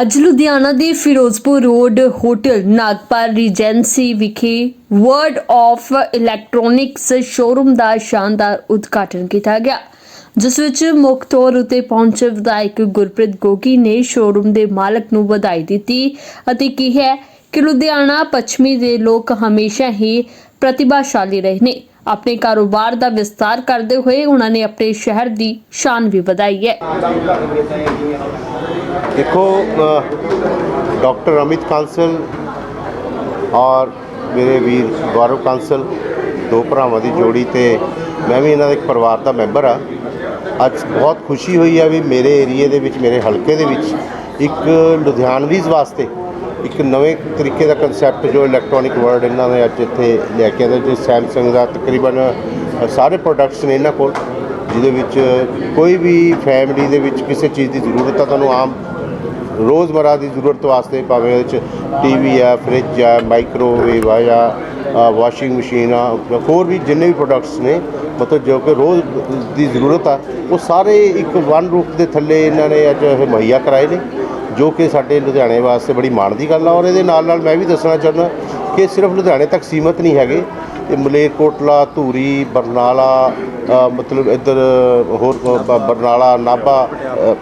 ਅੱਜ ਲੁਧਿਆਣਾ ਦੇ Firozpur road hotel Nagpal regency ਵਿਖੇ ਵਰਡ ਆਫ ਇਲੈਕਟ੍ਰੋਨਿਕਸ ਸ਼ੋਰੂਮ ਦਾ ਸ਼ਾਨਦਾਰ ਉਦਘਾਟਨ ਕੀਤਾ ਗਿਆ, ਜਿਸ ਵਿੱਚ ਮੁੱਖ ਤੌਰ ਉਤੇ ਪਹੁੰਚੇ ਵਿਧਾਇਕ ਗੁਰਪ੍ਰੀਤ ਗੋਗੀ ਨੇ ਸ਼ੋਰੂਮ ਦੇ ਮਾਲਕ ਨੂੰ ਵਧਾਈ ਦਿੱਤੀ ਅਤੇ ਕਿਹਾ ਕਿ ਲੁਧਿਆਣਾ ਪੱਛਮੀ ਦੇ ਲੋਕ ਹਮੇਸ਼ਾ ਹੀ ਪ੍ਰਤਿਭਾਸ਼ਾਲੀ ਰਹੇ ਨੇ। ਆਪਣੇ ਕਾਰੋਬਾਰ ਦਾ ਵਿਸਤਾਰ ਕਰਦੇ ਹੋਏ ਉਹਨਾਂ ਨੇ ਆਪਣੇ ਸ਼ਹਿਰ ਦੀ ਸ਼ਾਨ ਵੀ ਵਧਾਈ ਹੈ। ਦੇਖੋ ਡਾਕਟਰ ਅਮਿਤ ਕਾਂਸਲ ਔਰ ਮੇਰੇ ਵੀਰ ਗੌਰਵ ਕਾਂਸਲ, ਦੋ ਭਰਾਵਾਂ ਦੀ ਜੋੜੀ ਤੇ ਮੈਂ ਵੀ ਇਹਨਾਂ ਦੇ ਇੱਕ ਪਰਿਵਾਰ ਦਾ ਮੈਂਬਰ ਆ ਅੱਜ ਬਹੁਤ ਖੁਸ਼ੀ ਹੋਈ ਆ ਵੀ ਮੇਰੇ ਏਰੀਏ ਦੇ ਵਿੱਚ, ਮੇਰੇ ਹਲਕੇ ਦੇ ਵਿੱਚ ਇੱਕ ਲੁਧਿਆਣਵੀਜ਼ ਵਾਸਤੇ ਇੱਕ ਨਵੇਂ ਤਰੀਕੇ ਦਾ ਕਨਸੈਪਟ ਜੋ ਇਲੈਕਟ੍ਰੋਨਿਕ ਵਰਲਡ ਇਹਨਾਂ ਨੇ ਅੱਜ ਇੱਥੇ ਲੈ ਕੇ ਆਂਦਾ, ਜੇ ਸੈਮਸੰਗ ਦਾ ਤਕਰੀਬਨ ਸਾਰੇ ਪ੍ਰੋਡਕਟਸ ਨੇ ਇਹਨਾਂ ਕੋਲ, ਜਿਹਦੇ ਵਿੱਚ ਕੋਈ ਵੀ ਫੈਮਿਲੀ ਦੇ ਵਿੱਚ ਕਿਸੇ ਚੀਜ਼ ਦੀ ਜ਼ਰੂਰਤ ਆ, ਤੁਹਾਨੂੰ ਆਮ ਰੋਜ਼ਮਰਾ ਦੀ ਜ਼ਰੂਰਤ ਵਾਸਤੇ ਭਾਵੇਂ ਉਹਦੇ ਚ ਟੀਵੀ ਆ ਫ੍ਰਿਜ ਆ ਮਾਈਕ੍ਰੋਵੇਵ ਆ ਜਾਂ ਵਾਸ਼ਿੰਗ ਮਸ਼ੀਨ ਆ ਹੋਰ ਵੀ ਜਿੰਨੇ ਵੀ ਪ੍ਰੋਡਕਟਸ ਨੇ, ਮਤਲਬ ਜੋ ਕਿ ਰੋਜ਼ ਦੀ ਜ਼ਰੂਰਤ ਆ, ਉਹ ਸਾਰੇ ਇੱਕ ਵਨ ਰੂਪ ਦੇ ਥੱਲੇ ਇਹਨਾਂ ਨੇ ਅੱਜ ਇਹ ਮੁਹੱਈਆ ਕਰਾਏ ਨੇ। ਜੋ ਕਿ ਸਾਡੇ ਲੁਧਿਆਣੇ ਵਾਸਤੇ ਬੜੀ ਮਾਣ ਦੀ ਗੱਲ ਆ ਔਰ ਇਹਦੇ ਨਾਲ ਨਾਲ ਮੈਂ ਵੀ ਦੱਸਣਾ ਚਾਹੁੰਦਾ ਕਿ ਸਿਰਫ ਲੁਧਿਆਣੇ ਤੱਕ ਸੀਮਤ ਨਹੀਂ ਹੈਗੇ। ਇਹ ਮਲੇਰਕੋਟਲਾ ਧੂਰੀ, ਬਰਨਾਲਾ ਮਤਲਬ ਇੱਧਰ ਹੋਰ ਬਰਨਾਲਾ, ਨਾਭਾ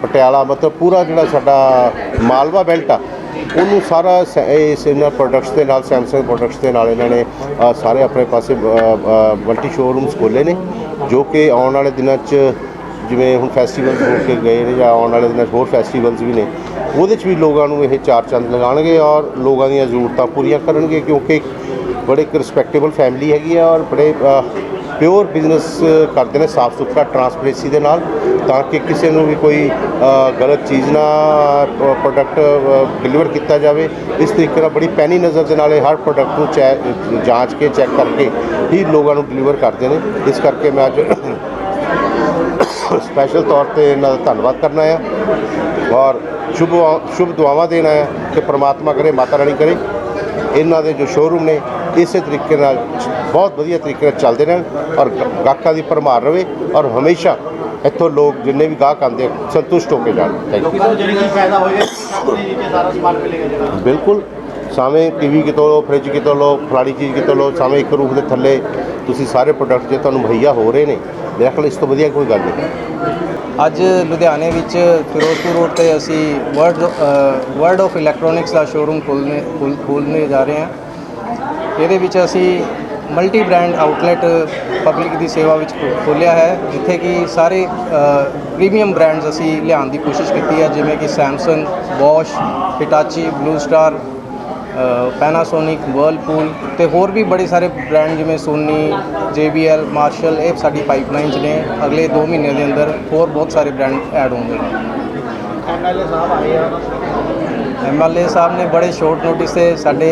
ਪਟਿਆਲਾ, ਮਤਲਬ ਪੂਰਾ ਜਿਹੜਾ ਸਾਡਾ ਮਾਲਵਾ ਬੈਲਟ ਆ, ਉਹਨੂੰ ਸਾਰਾ ਸ- ਇਸ ਇਹਨਾਂ ਪ੍ਰੋਡਕਟਸ ਦੇ ਨਾਲ ਸੈਮਸੰਗ ਪ੍ਰੋਡਕਟਸ ਦੇ ਨਾਲ ਇਹਨਾਂ ਨੇ ਸਾਰੇ ਆਪਣੇ ਪਾਸੇ ਮਲਟੀ ਸ਼ੋਰੂਮਸ ਖੋਲ੍ਹੇ ਨੇ, ਜੋ ਕਿ ਆਉਣ ਵਾਲੇ ਦਿਨਾਂ 'ਚ ਜਿਵੇਂ ਹੁਣ ਫੈਸਟੀਵਲਸ ਹੋ ਕੇ ਗਏ ਨੇ ਜਾਂ ਆਉਣ ਵਾਲੇ ਦਿਨਾਂ 'ਚ ਹੋਰ ਫੈਸਟੀਵਲਸ ਵੀ ਨੇ ਉਹਦੇ 'ਚ ਵੀ ਲੋਕਾਂ ਨੂੰ ਇਹ ਚਾਰ ਚੰਦ ਲਗਾਉਣਗੇ ਔਰ ਲੋਕਾਂ ਦੀਆਂ ਜ਼ਰੂਰਤਾਂ ਪੂਰੀਆਂ ਕਰਨਗੇ ਕਿਉਂਕਿ ਬੜੇ ਇੱਕ ਰਿਸਪੈਕਟੇਬਲ ਫੈਮਿਲੀ ਹੈਗੀ ਆ ਔਰ ਬੜੇ ਪਿਓਰ ਬਿਜ਼ਨਸ ਕਰਦੇ ਨੇ, ਸਾਫ਼ ਸੁਥਰਾ ਟਰਾਂਸਪੇਰੈਂਸੀ ਦੇ ਨਾਲ ਤਾਂ ਕਿ ਕਿਸੇ ਨੂੰ ਵੀ ਕੋਈ ਗਲਤ ਚੀਜ਼ ਨਾ ਪ੍ਰੋਡਕਟ ਡਿਲੀਵਰ ਕੀਤਾ ਜਾਵੇ। ਇਸ ਤਰੀਕੇ ਨਾਲ ਬੜੀ ਪੈਣੀ ਨਜ਼ਰ ਦੇ ਨਾਲ ਇਹ ਹਰ ਪ੍ਰੋਡਕਟ ਨੂੰ ਚੈ, ਜਾਂਚ ਕੇ, ਚੈੱਕ ਕਰਕੇ ਹੀ ਲੋਕਾਂ ਨੂੰ ਡਿਲੀਵਰ ਕਰਦੇ ਨੇ। ਇਸ ਕਰਕੇ ਮੈਂ ਅੱਜ ਸਪੈਸ਼ਲ ਤੌਰ ਤੇ ਇਹਨਾਂ ਦਾ ਧੰਨਵਾਦ ਕਰਨਾ ਆ। ਔਰ ਸ਼ੁਭ ਸ਼ੁਭ ਦੁਆਵਾਂ ਦੇਣਾ ਹੈ ਕਿ ਪ੍ਰਮਾਤਮਾ ਕਰੇ ਮਾਤਾ ਰਾਣੀ ਕਰੇ। ਇਹਨਾਂ ਦੇ ਜੋ ਸ਼ੋਰੂਮ ਨੇ ਇਸੇ ਤਰੀਕੇ ਨਾਲ ਬਹੁਤ ਵਧੀਆ ਤਰੀਕੇ ਨਾਲ ਚੱਲਦੇ ਰਹਿਣ ਔਰ ਗਾਹਕਾਂ ਦੀ ਭਰਮਾਰ ਰਵੇ ਔਰ ਹਮੇਸ਼ਾ ਇੱਥੋਂ ਲੋਕ ਜਿੰਨੇ ਵੀ ਗਾਹਕ ਆਉਂਦੇ ਸੰਤੁਸ਼ਟ ਹੋ ਕੇ ਜਾਣ। ਥੈਂਕ ਯੂ ਬਿਲਕੁਲ। ਸਾਵੇਂ ਟੀਵੀ ਕਿਤੋਂ ਲਓ ਫ੍ਰਿਜ ਕਿਤੋਂ ਲਓ ਫਲਾਣੀ ਚੀਜ਼ ਕਿਤੋਂ ਲਓ ਸਾਵੇਂ ਇੱਕ ਰੂਫ ਦੇ ਥੱਲੇ ਤੁਸੀਂ ਸਾਰੇ ਪ੍ਰੋਡਕਟ ਜੇ ਤੁਹਾਨੂੰ ਮੁਹੱਈਆ ਹੋ ਰਹੇ ਨੇ ਮੇਰੇ ਖਿਆਲ ਇਸ ਤੋਂ ਵਧੀਆ ਕੋਈ ਗੱਲ ਨਹੀਂ। ਅੱਜ ਲੁਧਿਆਣੇ ਵਿੱਚ ਫਿਰੋਜ਼ਪੁਰ ਰੋਡ ਤੇ ਅਸੀਂ ਵਰਡ ਵਰਡ ਆਫ ਇਲੈਕਟ੍ਰੋਨਿਕਸ ਦਾ ਸ਼ੋਰੂਮ ਖੋਲ੍ਹਣੇ ਖੋਲ੍ਹ- ਖੋਲ੍ਹਣੇ ਜਾ ਰਹੇ ਹਾਂ। ਇਹਦੇ ਵਿੱਚ ਅਸੀਂ ਮਲਟੀ ਬ੍ਰਾਂਡ ਆਊਟਲੈਟ ਪਬਲਿਕ ਦੀ ਸੇਵਾ ਵਿੱਚ ਖੋਲ੍ਹਿਆ ਹੈ, ਜਿੱਥੇ ਕਿ ਸਾਰੇ ਪ੍ਰੀਮੀਅਮ ਬ੍ਰਾਂਡਸ ਅਸੀਂ ਲਿਆਉਣ ਦੀ ਕੋਸ਼ਿਸ਼ ਕੀਤੀ ਹੈ, ਜਿਵੇਂ ਕਿ Samsung Bosch Hitachi Blue Star Panasonic Whirlpool ਤੇ ਹੋਰ ਵੀ ਬੜੇ ਸਾਰੇ ਬ੍ਰਾਂਡ ਜਿਵੇਂ ਸੋਨੀ JBL ਮਾਰਸ਼ਲ ਇਹ ਸਾਡੀ ਪਾਈਪਲਾਈਨ 'ਚ ਨੇ। ਅਗਲੇ 2 ਮਹੀਨਿਆਂ ਦੇ ਅੰਦਰ ਹੋਰ ਬਹੁਤ ਸਾਰੇ ਬ੍ਰਾਂਡ ਐਡ ਹੋਣਗੇ। ਐਮਐਲਏ ਸਾਹਿਬ ਆਏ ਆ ਐਮਐਲਏ ਸਾਹਿਬ ਨੇ ਬੜੇ ਸ਼ੋਰਟ ਨੋਟਿਸ ਤੇ ਸਾਡੇ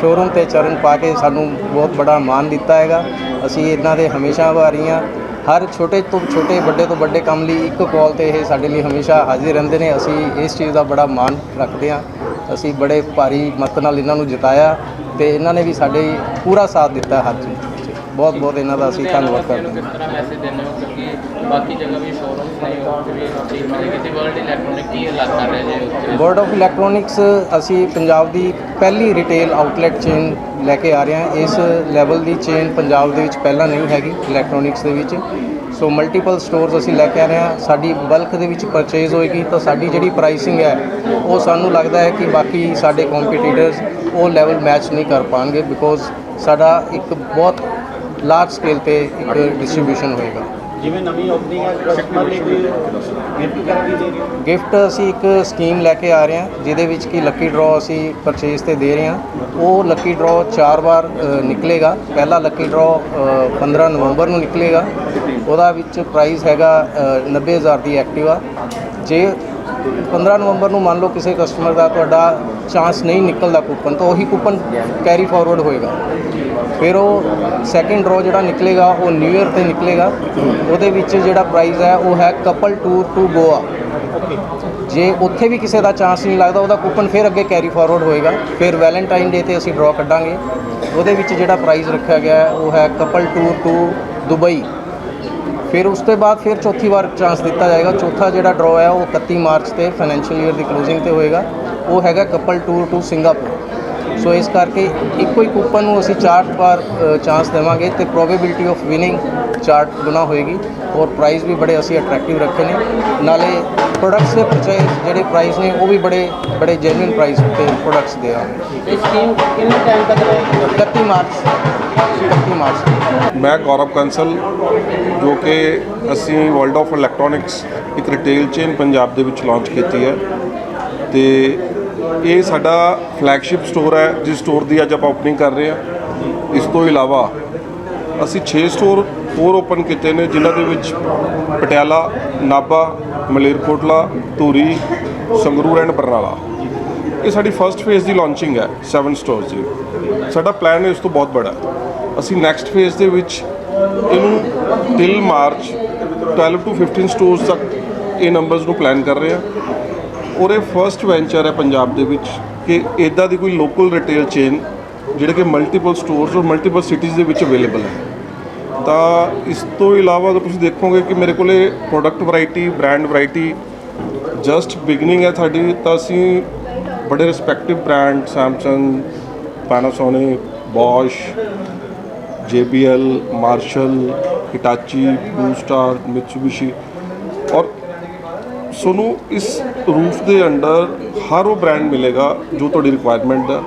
ਸ਼ੋਰੂਮ ਤੇ ਚਰਨ ਪਾ ਕੇ ਸਾਨੂੰ ਬਹੁਤ ਬੜਾ ਮਾਣ ਦਿੱਤਾ ਹੈਗਾ। ਅਸੀਂ ਇਹਨਾਂ ਦੇ ਹਮੇਸ਼ਾ ਹਾਂ ਹਰ ਛੋਟੇ ਤੋਂ ਛੋਟੇ, ਵੱਡੇ ਤੋਂ ਵੱਡੇ ਕੰਮ ਲਈ ਇੱਕ ਕਾਲ ਤੇ ਇਹ ਸਾਡੇ ਲਈ ਹਮੇਸ਼ਾ ਹਾਜ਼ਰ ਰਹਿੰਦੇ ਨੇ। ਅਸੀਂ ਇਸ ਚੀਜ਼ ਦਾ ਬੜਾ ਮਾਣ ਰੱਖਦੇ ਹਾਂ। ਅਸੀਂ ਬੜੇ ਭਾਰੀ ਮਤ ਨਾਲ ਇਹਨਾਂ ਨੂੰ ਜਿਤਾਇਆ ਤੇ ਇਹਨਾਂ ਨੇ ਵੀ ਸਾਡੇ ਪੂਰਾ ਸਾਥ ਦਿੱਤਾ ਹਰ ਚੀਜ਼। ਬਹੁਤ ਬਹੁਤ ਇਹਨਾਂ ਦਾ ਅਸੀਂ ਧੰਨਵਾਦ ਕਰਦੇ ਹਾਂ। ਕਿਸ ਤਰ੍ਹਾਂ ਮੈਸੇਜ ਦਿੰਦੇ ਹੋ? ਕਿਉਂਕਿ ਬਾਕੀ ਜਗ੍ਹਾ ਵੀ ਸ਼ੋਰੂਮਸ ਵੀ ਵਰਲਡ ਇਲੈਕਟ੍ਰੋਨਿਕ ਕੀ ਕਰ ਰਿਹਾ ਜੇ ਆਫ ਇਲੈਕਟ੍ਰੋਨਿਕਸ ਅਸੀਂ ਪੰਜਾਬ ਦੀ ਪਹਿਲੀ ਰਿਟੇਲ ਆਊਟਲੈਟ ਚੇਨ ਲੈ ਕੇ ਆ ਰਹੇ ਹਾਂ। ਇਸ ਲੈਵਲ ਦੀ ਚੇਨ ਪੰਜਾਬ ਦੇ ਵਿੱਚ ਪਹਿਲਾਂ ਨਹੀਂ ਹੈਗੀ ਇਲੈਕਟ੍ਰੋਨਿਕਸ ਦੇ ਵਿੱਚ। ਸੋ ਮਲਟੀਪਲ ਸਟੋਰਸ ਅਸੀਂ ਲੈ ਕੇ ਆ ਰਹੇ ਹਾਂ। ਸਾਡੀ ਬਲਕ ਦੇ ਵਿੱਚ ਪਰਚੇਜ਼ ਹੋਏਗੀ ਤਾਂ ਸਾਡੀ ਜਿਹੜੀ ਪ੍ਰਾਈਸਿੰਗ ਹੈ ਉਹ ਸਾਨੂੰ ਲੱਗਦਾ ਹੈ ਕਿ ਬਾਕੀ ਸਾਡੇ ਕੰਪੀਟੀਟਰਸ ਉਹ ਲੈਵਲ ਮੈਚ ਨਹੀਂ ਕਰ ਪਾਣਗੇ ਬਿਕੋਜ਼ ਸਾਡਾ ਇੱਕ ਬਹੁਤ ਲਾਰਜ ਸਕੇਲ ਤੇ ਇੱਕ ਡਿਸਟ੍ਰੀਬਿਊਸ਼ਨ ਹੋਏਗਾ। ਜਿਵੇਂ ਨਵੀਂ ਓਪਨਿੰਗ ਹੈ ਕਸਟਮਰ ਲਈ ਗਿਫਟ ਕਰਨ ਦੀ ਦੇ ਰਹੇ ਹੋ? ਗਿਫਟ ਅਸੀਂ ਇੱਕ ਸਕੀਮ ਲੈ ਕੇ ਆ ਰਹੇ ਹਾਂ ਜਿਹਦੇ ਵਿੱਚ ਕਿ ਲੱਕੀ ਡਰਾਅ ਅਸੀਂ ਪਰਚੇਸ ਤੇ ਦੇ ਰਹੇ ਹਾਂ। ਉਹ ਲੱਕੀ ਡਰਾਅ ਚਾਰ ਵਾਰ ਨਿਕਲੇਗਾ। ਪਹਿਲਾ ਲੱਕੀ ਡਰਾਅ 15 ਨਵੰਬਰ ਨੂੰ ਨਿਕਲੇਗਾ। ਉਹਦਾ ਵਿੱਚ ਪ੍ਰਾਈਸ ਹੈਗਾ ਅ, 90000 ਦੀ ਐਕਟਿਵਾ ਜੇ 15 ਨਵੰਬਰ ਨੂੰ ਮੰਨ ਲਓ ਕਿਸੇ ਕਸਟਮਰ ਦਾ ਤੁਹਾਡਾ ਚਾਂਸ ਨਹੀਂ ਨਿਕਲਦਾ ਕੂਪਨ ਤਾਂ ਉਹੀ ਕੂਪਨ ਕੈਰੀ ਫਾਰਵਰਡ ਹੋਏਗਾ। ਫਿਰ ਉਹ ਸੈਕਿੰਡ ਡਰਾਅ ਜਿਹੜਾ ਨਿਕਲੇਗਾ ਉਹ ਨਿਊ ਇਅਰ ਤੇ ਨਿਕਲੇਗਾ। ਉਹਦੇ ਵਿੱਚ ਜਿਹੜਾ ਪ੍ਰਾਈਜ਼ ਹੈ ਉਹ ਹੈ ਕਪਲ ਟੂਰ ਟੂ ਗੋਆ ਜੇ ਉੱਥੇ ਵੀ ਕਿਸੇ ਦਾ ਚਾਂਸ ਨਹੀਂ ਲੱਗਦਾ ਉਹਦਾ ਕੂਪਨ ਫਿਰ ਅੱਗੇ ਕੈਰੀ ਫਾਰਵਰਡ ਹੋਏਗਾ। ਫਿਰ ਵੈਲੈਂਟਾਈਨ ਡੇ ਤੇ ਅਸੀਂ ਡਰਾਅ ਕੱਢਾਂਗੇ। ਉਹਦੇ ਵਿੱਚ ਜਿਹੜਾ ਪ੍ਰਾਈਜ਼ ਰੱਖਿਆ ਗਿਆ ਹੈ ਉਹ ਹੈ ਕਪਲ ਟੂਰ ਟੂ ਦੁਬਈ ਫਿਰ ਉਸ ਤੋਂ ਬਾਅਦ ਫਿਰ ਚੌਥੀ ਵਾਰ ਚਾਂਸ ਦਿੱਤਾ ਜਾਏਗਾ। ਚੌਥਾ ਜਿਹੜਾ ਡਰਾਅ ਹੈ ਉਹ 31 ਮਾਰਚ ਤੇ ਫਾਈਨੈਂਸ਼ੀਅਲ ਈਅਰ ਦੀ ਕਲੋਜ਼ਿੰਗ ਤੇ ਹੋਏਗਾ। ਉਹ ਹੈਗਾ couple tour to Singapore so ਇਸ ਕਰਕੇ ਇੱਕੋ ਹੀ ਕੂਪਨ ਨੂੰ ਅਸੀਂ ਚਾਰ ਵਾਰ ਚਾਂਸ ਦੇਵਾਂਗੇ ਤੇ ਪ੍ਰੋਬੇਬਿਲਿਟੀ ਆਫ ਵਿਨਿੰਗ ਚਾਰਟ ਗੁਣਾ ਹੋਏਗੀ ਔਰ ਪ੍ਰਾਈਸ ਵੀ ਬੜੇ ਅਸੀਂ ਅਟਰੈਕਟਿਵ ਰੱਖੇ ਨੇ। ਨਾਲੇ ਪ੍ਰੋਡਕਟਸ ਦੇ ਪਰਚੇਸ ਜਿਹੜੇ ਪ੍ਰਾਈਸ ਨੇ ਉਹ ਵੀ ਬੜੇ ਬੜੇ ਜੈਨੂਇਨ ਪ੍ਰਾਈਸ ਤੇ ਪ੍ਰੋਡਕਟਸ ਦੇ ਆ। ਇਹ ਸਕੀਮ ਕਿੰਨੇ ਟਾਈਮ ਤੱਕ ਰਹੇਗੀ? 31 ਮਾਰਚ 31 ਮਾਰਚ। ਮੈਂ ਗੌਰਵ ਕੰਸਲ ਜੋ ਕਿ ਅਸੀਂ ਵਰਲਡ ਆਫ ਇਲੈਕਟ੍ਰੋਨਿਕਸ ਇੱਕ ਰਿਟੇਲ ਚੇਨ ਪੰਜਾਬ ਦੇ ਵਿੱਚ ਲਾਂਚ ਕੀਤੀ ਹੈ। ਤੇ ਇਹ ਸਾਡਾ ਫਲੈਗਸ਼ਿਪ ਸਟੋਰ ਹੈ, ਜਿਸ ਸਟੋਰ ਦੀ ਅੱਜ ਆਪਾਂ ਓਪਨਿੰਗ ਕਰ ਰਹੇ ਹਾਂ। ਇਸ ਤੋਂ ਇਲਾਵਾ ਅਸੀਂ 6 ਸਟੋਰ ਹੋਰ ਓਪਨ ਕੀਤੇ ਨੇ, ਜਿਨ੍ਹਾਂ ਦੇ ਵਿੱਚ ਪਟਿਆਲਾ, ਨਾਭਾ, ਮਲੇਰਕੋਟਲਾ, ਧੂਰੀ, ਸੰਗਰੂਰ ਐਂਡ ਬਰਨਾਲਾ। ਇਹ ਸਾਡੀ ਫਰਸਟ ਫੇਜ਼ ਦੀ ਲਾਂਚਿੰਗ ਹੈ 7 ਸਟੋਰਸ ਦੀ। ਸਾਡਾ ਪਲਾਨ ਇਸ ਤੋਂ ਬਹੁਤ ਬੜਾ ਹੈ। ਅਸੀਂ ਨੈਕਸਟ ਫੇਜ਼ ਦੇ ਵਿੱਚ ਇਹਨੂੰ ਟਿਲ ਮਾਰਚ 12 ਟੂ 15 ਸਟੋਰਸ ਤੱਕ ਇਹ ਨੰਬਰਸ ਨੂੰ ਪਲਾਨ ਕਰ ਰਹੇ ਹਾਂ। ਔਰ ਇਹ ਫਰਸਟ ਵੈਂਚਰ ਹੈ ਪੰਜਾਬ ਦੇ ਵਿੱਚ ਕਿ ਇਦਾਂ ਦੀ ਕੋਈ ਲੋਕਲ ਰਿਟੇਲ ਚੇਨ ਜਿਹੜੇ ਕਿ ਮਲਟੀਪਲ ਸਟੋਰਸ ਔਰ ਮਲਟੀਪਲ ਸਿਟੀਜ਼ ਦੇ ਵਿੱਚ ਅਵੇਲੇਬਲ ਹੈ। ਤਾਂ ਇਸ ਤੋਂ ਇਲਾਵਾ ਅਗਰ ਤੁਸੀਂ ਦੇਖੋਗੇ ਕਿ ਮੇਰੇ ਕੋਲੇ product variety brand variety just beginning ਹੈ ਸਾਡੀ, ਤਾਂ ਅਸੀਂ ਬੜੇ respective brand Samsung Panasonic Bosch JBL Marshall Hitachi Blue Star Mitsubishi ਤੁਹਾਨੂੰ ਇਸ ਰੂਫ ਦੇ ਅੰਡਰ ਹਰ ਉਹ ਬ੍ਰਾਂਡ ਮਿਲੇਗਾ ਜੋ ਤੁਹਾਡੀ ਰਿਕੁਆਇਰਮੈਂਟ ਦਾ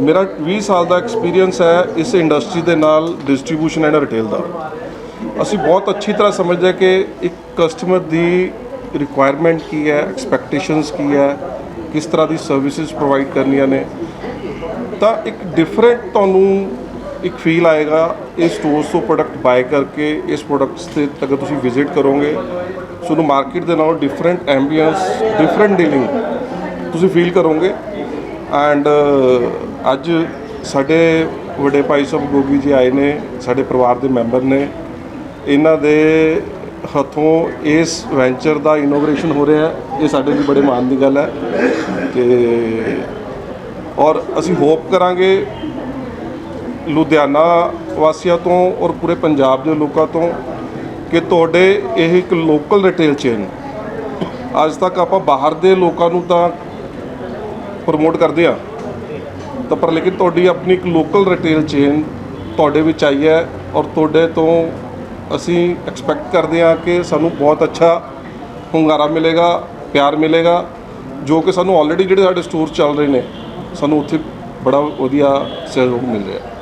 ਮੇਰਾ 20 ਸਾਲ ਦਾ ਐਕਸਪੀਰੀਅੰਸ ਹੈ ਇਸ ਇੰਡਸਟਰੀ ਦੇ ਨਾਲ ਡਿਸਟ੍ਰੀਬਿਊਸ਼ਨ ਐਂਡ ਰਿਟੇਲ ਦਾ। ਅਸੀਂ ਬਹੁਤ ਅੱਛੀ ਤਰ੍ਹਾਂ ਸਮਝਦੇ ਹਾਂ ਕਿ ਇੱਕ ਕਸਟਮਰ ਦੀ ਰਿਕੁਆਇਰਮੈਂਟ ਕੀ ਹੈ ਐਕਸਪੈਕਟੇਸ਼ਨਸ ਕੀ ਹੈ, ਕਿਸ ਤਰ੍ਹਾਂ ਦੀ ਸਰਵਿਸਿਜ਼ ਪ੍ਰੋਵਾਈਡ ਕਰਨੀਆਂ ਨੇ। ਤਾਂ ਇੱਕ ਡਿਫਰੈਂਟ ਤੁਹਾਨੂੰ ਇੱਕ ਫੀਲ ਆਏਗਾ ਇਸ ਸਟੋਰਸ ਤੋਂ ਪ੍ਰੋਡਕਟ ਬਾਏ ਕਰਕੇ ਇਸ ਪ੍ਰੋਡਕਟਸ ਤੇ ਅਗਰ ਤੁਸੀਂ ਵਿਜ਼ਿਟ ਕਰੋਗੇ ਤੁਹਾਨੂੰ ਮਾਰਕੀਟ ਦੇ ਨਾਲੋਂ ਡਿਫਰੈਂਟ ਐਂਬੀਐਂਸ ਡਿਫਰੈਂਟ ਡੀਲਿੰਗ ਤੁਸੀਂ ਫੀਲ ਕਰੋਗੇ? ਐਂਡ uh, ਅੱਜ ਸਾਡੇ ਵੱਡੇ ਭਾਈ ਸਾਹਿਬ ਗੋਗੀ ਜੀ ਆਏ ਨੇ, ਸਾਡੇ ਪਰਿਵਾਰ ਦੇ ਮੈਂਬਰ ਨੇ। ਇਹਨਾਂ ਦੇ ਹੱਥੋਂ ਇਸ ਵੈਂਚਰ ਦਾ ਇਨੋਗ੍ਰੇਸ਼ਨ ਹੋ ਰਿਹਾ ਹੈ। ਇਹ ਸਾਡੇ ਲਈ ਬੜੇ ਮਾਣ ਦੀ ਗੱਲ ਹੈ। ਕਿ ਔਰ ਅਸੀਂ ਹੋਪ ਕਰਾਂਗੇ ਲੁਧਿਆਣਾ ਵਾਸੀਆਂ ਤੋਂ ਔਰ ਪੂਰੇ ਪੰਜਾਬ ਦੇ ਲੋਕਾਂ ਤੋਂ ਕਿ ਤੁਹਾਡੇ ਇਹ ਇੱਕ ਲੋਕਲ ਰਿਟੇਲ ਚੇਨ ਅੱਜ ਤੱਕ ਆਪਾਂ ਬਾਹਰ ਦੇ ਲੋਕਾਂ ਨੂੰ ਤਾਂ ਪ੍ਰਮੋਟ ਕਰਦੇ ਆ ਤਾਂ ਪਰ ਲੇਕਿਨ ਤੁਹਾਡੀ ਆਪਣੀ ਇੱਕ ਲੋਕਲ ਰਿਟੇਲ ਚੇਨ ਤੁਹਾਡੇ ਵਿੱਚ ਆਈ ਹੈ ਔਰ ਤੁਹਾਡੇ ਤੋਂ ਅਸੀਂ ਐਕਸਪੈਕਟ ਕਰਦੇ ਆ ਕਿ ਸਾਨੂੰ ਬਹੁਤ ਅੱਛਾ ਹੁੰਗਾਰਾ ਮਿਲੇਗਾ, ਪਿਆਰ ਮਿਲੇਗਾ, ਜੋ ਕਿ ਸਾਨੂੰ ਆਲਰੇਡੀ ਜਿਹੜੇ ਸਾਡੇ ਸਟੋਰ ਚੱਲ ਰਹੇ ਨੇ, ਸਾਨੂੰ ਉੱਥੇ ਬੜਾ ਵਧੀਆ ਸਹਿਯੋਗ ਮਿਲ ਰਿਹਾ